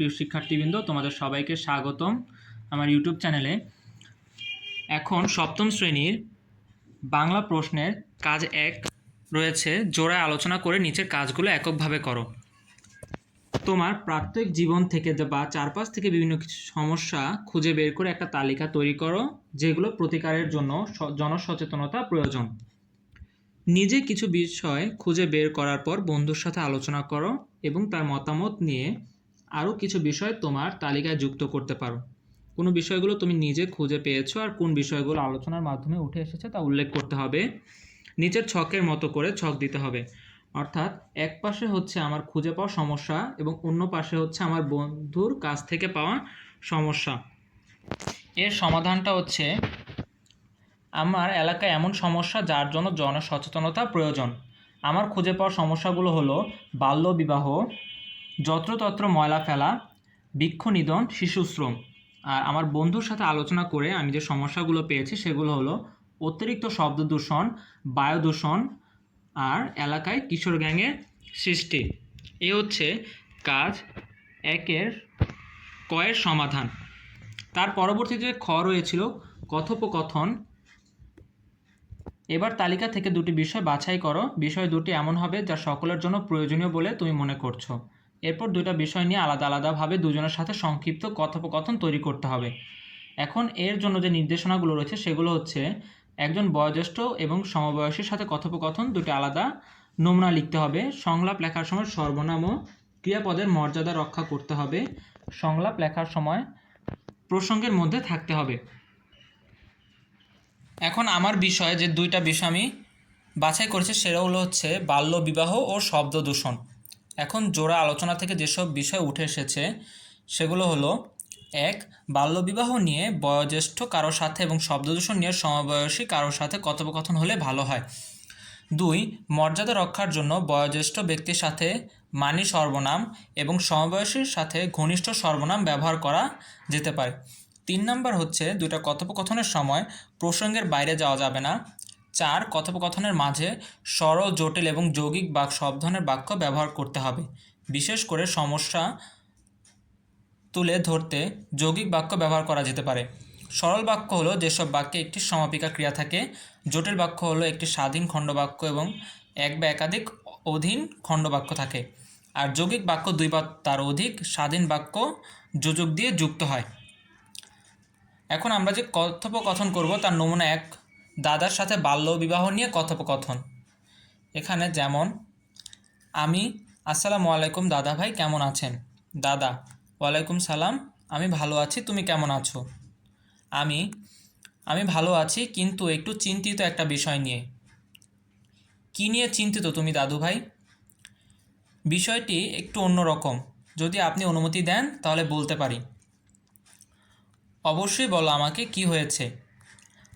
প্রিয় শিক্ষার্থীবৃন্দ, তোমাদের সবাইকে স্বাগতম আমার ইউটিউব চ্যানেলে। এখন সপ্তম শ্রেণির বাংলা প্রশ্নের কাজ এক রয়েছে জোড়ায় আলোচনা করে নিচের কাজগুলো এককভাবে করো। তোমার প্রাত্যহিক জীবন থেকে বা চারপাশ থেকে বিভিন্ন কিছু সমস্যা খুঁজে বের করে একটা তালিকা তৈরি করো, যেগুলো প্রতিকারের জন্য জনসচেতনতা প্রয়োজন। নিজে কিছু বিষয় খুঁজে বের করার পর বন্ধুর সাথে আলোচনা করো এবং তার মতামত নিয়ে আরও কিছু বিষয় তোমার তালিকায় যুক্ত করতে পারো। কোনো বিষয়গুলো তুমি নিজে খুঁজে পেয়েছ আর কোন বিষয়গুলো আলোচনার মাধ্যমে উঠে এসেছে তা উল্লেখ করতে হবে। নিচের ছকের মতো করে ছক দিতে হবে। অর্থাৎ এক পাশে হচ্ছে আমার খুঁজে পাওয়া সমস্যা এবং অন্য পাশে হচ্ছে আমার বন্ধুর কাছ থেকে পাওয়া সমস্যা। এর সমাধানটা হচ্ছে আমার এলাকায় এমন সমস্যা যার জন্য জনসচেতনতা প্রয়োজন। আমার খুঁজে পাওয়া সমস্যাগুলো হলো বাল্যবিবাহ যত্রতত্র ময়লা ফেলা, বৃক্ষ নিধন শিশুশ্রম আর আমার বন্ধুর সাথে আলোচনা করে আমি যে সমস্যাগুলো পেয়েছি সেগুলো হলো অতিরিক্ত শব্দ দূষণ, বায়ু দূষণ আর এলাকায় কিশোর গ্যাংয়ের সৃষ্টি। এ হচ্ছে কাজ একের কয়ের সমাধান। তার পরবর্তীতে খ রয়েছিল, কথোপকথন। এবার তালিকা থেকে দুটি বিষয় বাছাই করো। বিষয় দুটি এমন হবে যা সকলের জন্য প্রয়োজনীয় বলে তুমি মনে করছ। এরপর দুটো বিষয় নিয়ে আলাদা আলাদাভাবে দুজনের সাথে সংক্ষিপ্ত কথোপকথন তৈরি করতে হবে। এখন এর জন্য যে নির্দেশনাগুলো রয়েছে, সেগুলো হচ্ছে একজন বয়োজ্যেষ্ঠ এবং সমবয়সীর সাথে কথোপকথন দুটি আলাদা নমুনা লিখতে হবে, সংলাপ লেখার সময় সর্বনাম ও ক্রিয়াপদের মর্যাদা রক্ষা করতে হবে, সংলাপ লেখার সময় প্রসঙ্গের মধ্যে থাকতে হবে। এখন আমার বিষয়ে যে দুইটা বিষয় আমি বাছাই করেছি সেগুলো হচ্ছে বাল্য বিবাহ ও শব্দ দূষণ এখন জোড়া আলোচনা থেকে যেসব বিষয় উঠে এসেছে, সেগুলো হলো, এক, বাল্যবিবাহ নিয়ে বয়োজ্যেষ্ঠ কারোর সাথে এবং শব্দদূষণ নিয়ে সমবয়সী কারোর সাথে কথোপকথন হলে ভালো হয়। দুই, মর্যাদা রক্ষার জন্য বয়োজ্যেষ্ঠ ব্যক্তির সাথে মানি সর্বনাম এবং সমবয়সীর সাথে ঘনিষ্ঠ সর্বনাম ব্যবহার করা যেতে পারে। তিন নম্বর হচ্ছে দুটা কথোপকথনের সময় প্রসঙ্গের বাইরে যাওয়া যাবে না চার কথোপকথনের মাঝে সরল, জটিল এবং যৌগিক বাক সব ধরনের বাক্য ব্যবহার করতে হবে। বিশেষ করে সমস্যা তুলে ধরতে যৌগিক বাক্য ব্যবহার করা যেতে পারে। সরল বাক্য হলো যেসব বাক্যে একটি সমাপিকা ক্রিয়া থাকে। জটিল বাক্য হলো একটি স্বাধীন খণ্ডবাক্য এবং এক বা একাধিক অধীন খণ্ডবাক্য থাকে। আর যৌগিক বাক্য দুই বা তার অধিক স্বাধীন বাক্য যোজক দিয়ে যুক্ত হয়। এখন আমরা যে কথোপকথন করব, তার নমুনা এক দাদার সাথে বাল্য বিবাহ নিয়ে কথোপকথন। এখানে যেমন, আমি, আসসালামু আলাইকুম দাদা ভাই, কেমন আছেন? দাদা, ওয়ালাইকুম সালাম, আমি ভালো আছি, তুমি কেমন আছো? আমি আমি ভালো আছি, কিন্তু একটু চিন্তিত একটা বিষয় নিয়ে। কী নিয়ে চিন্তিত তুমি দাদু ভাই? বিষয়টি একটু অন্যরকম যদি আপনি অনুমতি দেন, তাহলে বলতে পারি। অবশ্যই বলো আমাকে কি হয়েছে।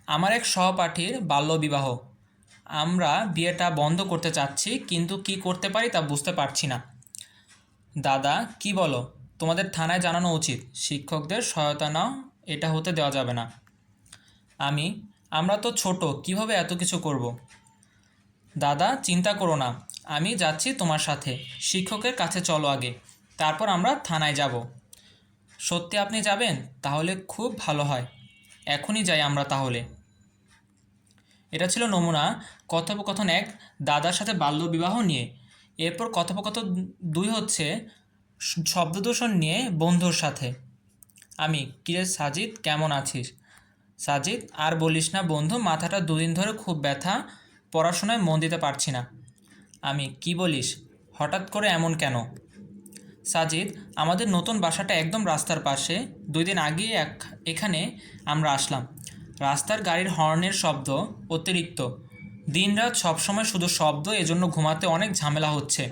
আমার এক সহপাঠীর বাল্যবিবাহ। আমরা বিয়েটা বন্ধ করতে চাচ্ছি, কিন্তু কি করতে পারি তা বুঝতে পারছি না। দাদা, কি বলো? তোমাদের থানায় জানানো উচিত। শিক্ষকদের সহায়তা নাও, এটা হতে দেওয়া যাবে না। আমি, আমরা তো ছোট, কীভাবে এত কিছু করব? দাদা, চিন্তা করো না। আমি যাচ্ছি তোমার সাথে। শিক্ষকের কাছে চলো আগে। তারপর আমরা থানায় যাব। সত্যি আপনি যাবেন? তাহলে খুব ভালো হয়। এখনই যাই আমরা তাহলে। এটা ছিল নমুনা কথোপকথন এক দাদার সাথে বাল্যবিবাহ নিয়ে। এরপর কথোপকথন দুই হচ্ছে শব্দদূষণ নিয়ে বন্ধুর সাথে। আমি, কিরে সাজিদ, কেমন আছিস? সাজিদ, আর বলিস না বন্ধু, মাথাটা দুদিন ধরে খুব ব্যথা, পড়াশোনায় মন দিতে পারছি না। আমি, কি বলিস? হঠাৎ করে এমন কেন? সাজিদ, আমাদের নতুন বাসাটা একদম রাস্তার পাশে। দুই দিন আগেই এক এখানে আমরা আসলাম। রাস্তার গাড়ির হর্নের শব্দ অতিরিক্ত। দিনরাত সবসময় শুধু শব্দ, এজন্য ঘুমাতে অনেক ঝামেলা হচ্ছে।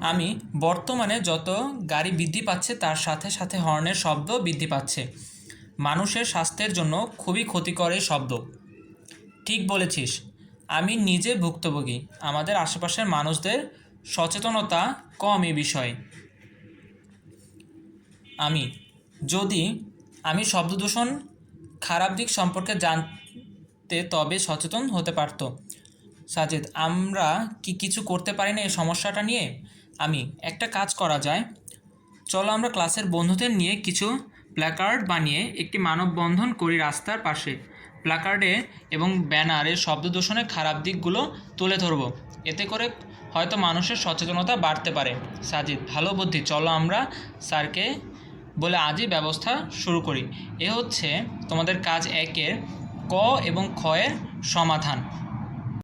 আমি বর্তমানে যত গাড়ি বৃদ্ধি পাচ্ছে, তার সাথে সাথে হর্নের শব্দ বৃদ্ধি পাচ্ছে। মানুষের স্বাস্থ্যের জন্য খুবই ক্ষতিকর এই শব্দ। ঠিক বলেছিস। আমি নিজে ভুক্তভোগী। আমাদের আশেপাশের মানুষদের সচেতনতা কম এ বিষয়ে। আমি যদি আমি শব্দদূষণ খারাপ দিক সম্পর্কে জানতে তবে সচেতন হতে পারতো। সাজেদ, আমরা কি কিছু করতে পারি না এই সমস্যাটা নিয়ে? আমি, একটা কাজ করা যায়। চলো আমরা ক্লাসের বন্ধুদের নিয়ে কিছু প্ল্যাকার্ড বানিয়ে একটি মানববন্ধন করি রাস্তার পাশে। প্ল্যাকার্ডে এবং ব্যানারে শব্দ দূষণের খারাপ দিকগুলো তুলে ধরবো। এতে করে হয়তো মানুষের সচেতনতা বাড়তে পারে। সাজিদ, ভালো বুদ্ধি। চলো আমরা স্যারকে বলে আজই ব্যবস্থা শুরু করি। এ হচ্ছে তোমাদের কাজ একের ক এবং খ এর সমাধান।